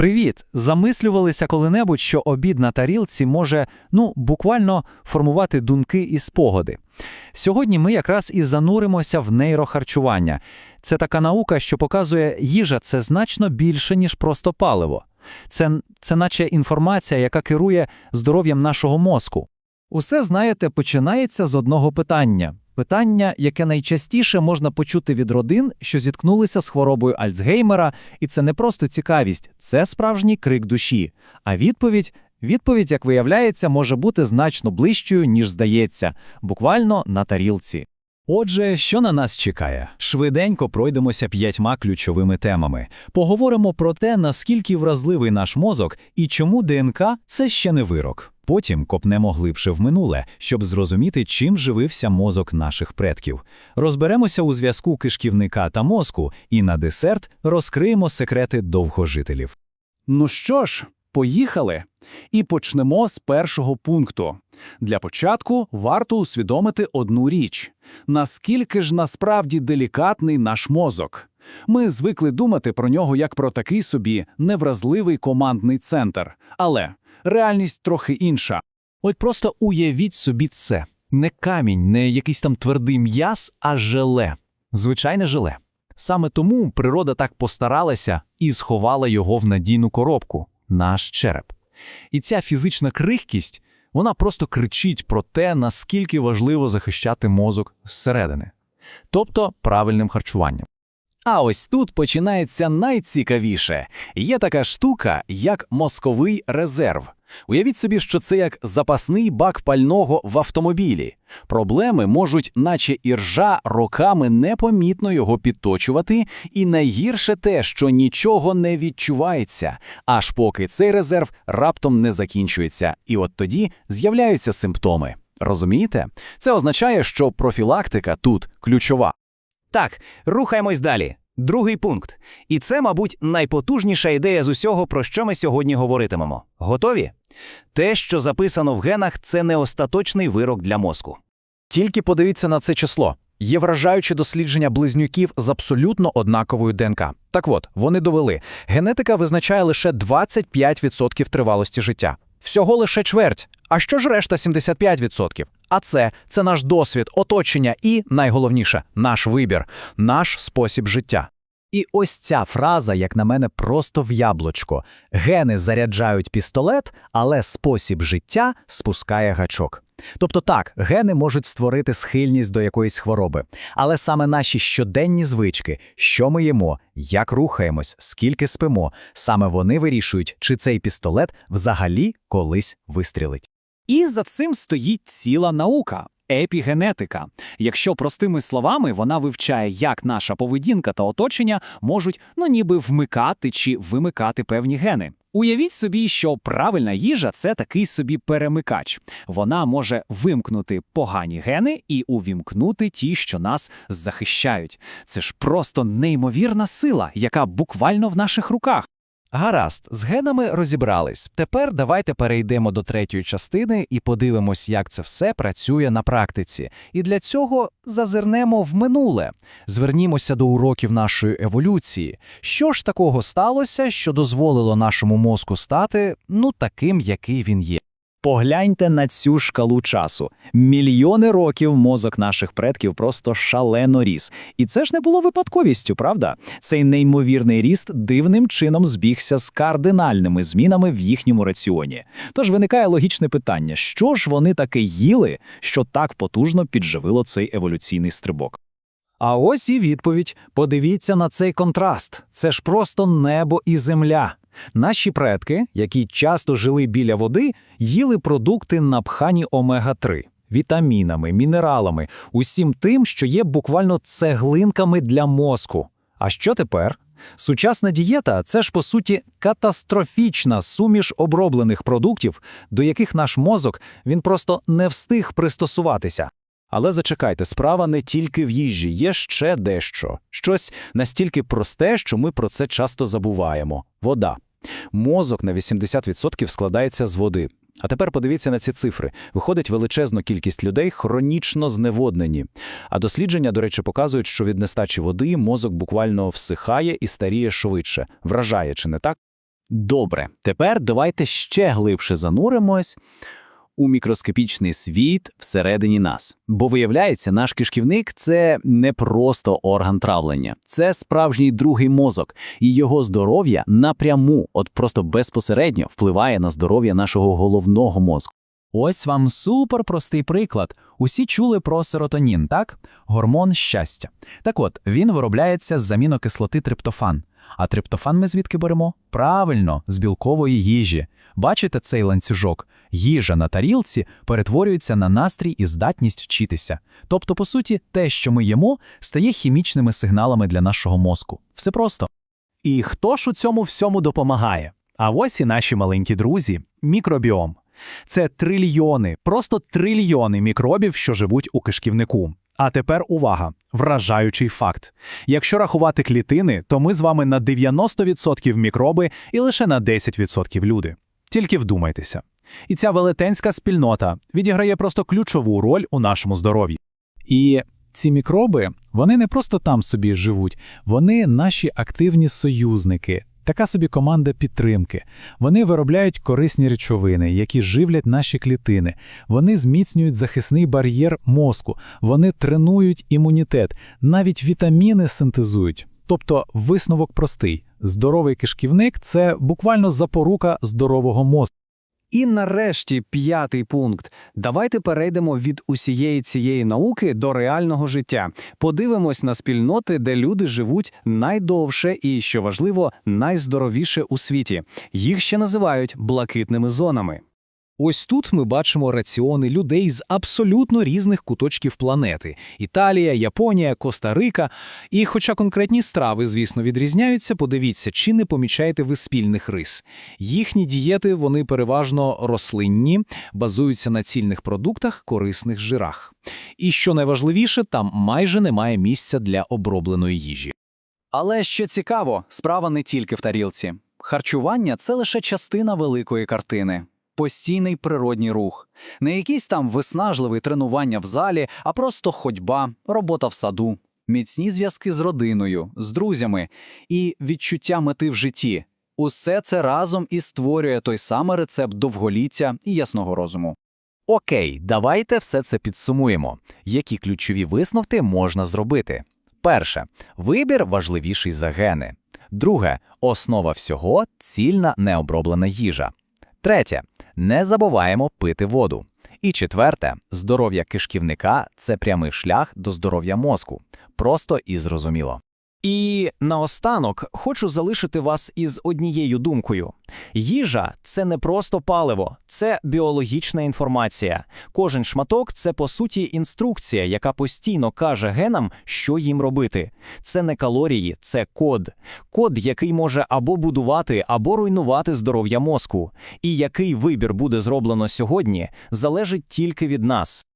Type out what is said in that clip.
Привіт! Замислювалися коли-небудь, що обід на тарілці може, ну, буквально формувати думки і спогади. Сьогодні ми якраз і зануримося в нейрохарчування. Це така наука, що показує, їжа це значно більше, ніж просто паливо. Це, це наче інформація, яка керує здоров'ям нашого мозку. Усе, знаєте, починається з одного питання. Питання, яке найчастіше можна почути від родин, що зіткнулися з хворобою Альцгеймера, і це не просто цікавість, це справжній крик душі. А відповідь, відповідь, як виявляється, може бути значно ближчою, ніж здається, буквально на тарілці. Отже, що на нас чекає? Швиденько пройдемося п'ятьма ключовими темами. Поговоримо про те, наскільки вразливий наш мозок і чому ДНК це ще не вирок. Потім копнемо глибше в минуле, щоб зрозуміти, чим живився мозок наших предків. Розберемося у зв'язку кишківника та мозку, і на десерт розкриємо секрети довгожителів. Ну що ж, поїхали. І почнемо з першого пункту. Для початку варто усвідомити одну річ: наскільки ж насправді делікатний наш мозок. Ми звикли думати про нього як про такий собі невразливий командний центр. Але реальність трохи інша. От просто уявіть собі це. Не камінь, не якийсь там твердий м'яз, а желе. Звичайне желе. Саме тому природа так постаралася і сховала його в надійну коробку наш череп. І ця фізична крихкість, вона просто кричить про те, наскільки важливо захищати мозок зсередини, тобто правильним харчуванням. А ось тут починається найцікавіше. Є така штука, як мозковий резерв. Уявіть собі, що це як запасний бак пального в автомобілі. Проблеми можуть, наче іржа, роками непомітно його підточувати, і найгірше те, що нічого не відчувається, аж поки цей резерв раптом не закінчується, і от тоді з'являються симптоми. Розумієте? Це означає, що профілактика тут ключова. Так, рухаємось далі. Другий пункт. І це, мабуть, найпотужніша ідея з усього, про що ми сьогодні говоритимемо. Готові? Те, що записано в генах, це не остаточний вирок для мозку. Тільки подивіться на це число. Є вражаючі дослідження близнюків з абсолютно однаковою ДНК. Так от, вони довели, генетика визначає лише 25% тривалості життя. Всього лише чверть. А що ж решта 75%? А це це наш досвід, оточення і, найголовніше, наш вибір, наш спосіб життя. І ось ця фраза, як на мене, просто в яблучко. Гени заряджають пістолет, але спосіб життя спускає гачок. Тобто так, гени можуть створити схильність до якоїсь хвороби, але саме наші щоденні звички, що ми їмо, як рухаємось, скільки спимо, саме вони вирішують, чи цей пістолет взагалі колись вистрілить. І за цим стоїть ціла наука епігенетика. Якщо простими словами, вона вивчає, як наша поведінка та оточення можуть ну ніби вмикати чи вимикати певні гени. Уявіть собі, що правильна їжа це такий собі перемикач. Вона може вимкнути погані гени і увімкнути ті, що нас захищають. Це ж просто неймовірна сила, яка буквально в наших руках. Гаразд, з генами розібрались. Тепер давайте перейдемо до третьої частини і подивимось, як це все працює на практиці. І для цього зазирнемо в минуле. Звернімося до уроків нашої еволюції. Що ж такого сталося, що дозволило нашому мозку стати ну таким, який він є? Погляньте на цю шкалу часу. Мільйони років мозок наших предків просто шалено ріс. І це ж не було випадковістю, правда? Цей неймовірний ріст дивним чином збігся з кардинальними змінами в їхньому раціоні. Тож виникає логічне питання: що ж вони таке їли, що так потужно підживило цей еволюційний стрибок? А ось і відповідь: подивіться на цей контраст. Це ж просто небо і земля. Наші предки, які часто жили біля води, їли продукти напхані омега-3 вітамінами, мінералами, усім тим, що є буквально цеглинками для мозку. А що тепер? Сучасна дієта це ж по суті катастрофічна суміш оброблених продуктів, до яких наш мозок він просто не встиг пристосуватися. Але зачекайте, справа не тільки в їжі, є ще дещо. Щось настільки просте, що ми про це часто забуваємо вода. Мозок на 80% складається з води. А тепер подивіться на ці цифри. Виходить величезна кількість людей хронічно зневоднені. А дослідження, до речі, показують, що від нестачі води мозок буквально всихає і старіє швидше, вражає, чи не так? Добре, тепер давайте ще глибше зануримось у мікроскопічний світ всередині нас. Бо виявляється, наш кишківник це не просто орган травлення, це справжній другий мозок, і його здоров'я напряму, от просто безпосередньо впливає на здоров'я нашого головного мозку. Ось вам суперпростий приклад. Усі чули про серотонін, так? Гормон щастя. Так от, він виробляється з замінокислоти триптофан. А триптофан ми звідки беремо? Правильно, з білкової їжі. Бачите цей ланцюжок? Їжа на тарілці перетворюється на настрій і здатність вчитися. Тобто, по суті, те, що ми їмо, стає хімічними сигналами для нашого мозку. Все просто. І хто ж у цьому всьому допомагає? А ось і наші маленькі друзі мікробіом. Це трильйони, просто трильйони мікробів, що живуть у кишківнику. А тепер увага, вражаючий факт. Якщо рахувати клітини, то ми з вами на 90% мікроби і лише на 10% люди. Тільки вдумайтеся. І ця велетенська спільнота відіграє просто ключову роль у нашому здоров'ї. І ці мікроби, вони не просто там собі живуть, вони наші активні союзники. Така собі команда підтримки. Вони виробляють корисні речовини, які живлять наші клітини. Вони зміцнюють захисний бар'єр мозку, вони тренують імунітет, навіть вітаміни синтезують. Тобто висновок простий: здоровий кишківник це буквально запорука здорового мозку. І нарешті п'ятий пункт. Давайте перейдемо від усієї цієї науки до реального життя. Подивимось на спільноти, де люди живуть найдовше і, що важливо, найздоровіше у світі. Їх ще називають блакитними зонами. Ось тут ми бачимо раціони людей з абсолютно різних куточків планети: Італія, Японія, Коста-Рика. І хоча конкретні страви, звісно, відрізняються, подивіться, чи не помічаєте ви спільних рис. Їхні дієти вони переважно рослинні, базуються на цільних продуктах, корисних жирах. І що найважливіше, там майже немає місця для обробленої їжі. Але що цікаво, справа не тільки в тарілці. Харчування це лише частина великої картини. Постійний природній рух, не якісь там виснажливі тренування в залі, а просто ходьба, робота в саду, міцні зв'язки з родиною, з друзями і відчуття мети в житті. Усе це разом і створює той самий рецепт довголіття і ясного розуму. Окей, давайте все це підсумуємо. Які ключові висновки можна зробити? Перше, вибір важливіший за гени. Друге, основа всього цільна необроблена їжа. Третє, не забуваємо пити воду. І четверте, здоров'я кишківника це прямий шлях до здоров'я мозку. Просто і зрозуміло. І наостанок хочу залишити вас із однією думкою: їжа це не просто паливо, це біологічна інформація. Кожен шматок це по суті інструкція, яка постійно каже генам, що їм робити. Це не калорії, це код. Код, який може або будувати, або руйнувати здоров'я мозку. І який вибір буде зроблено сьогодні, залежить тільки від нас.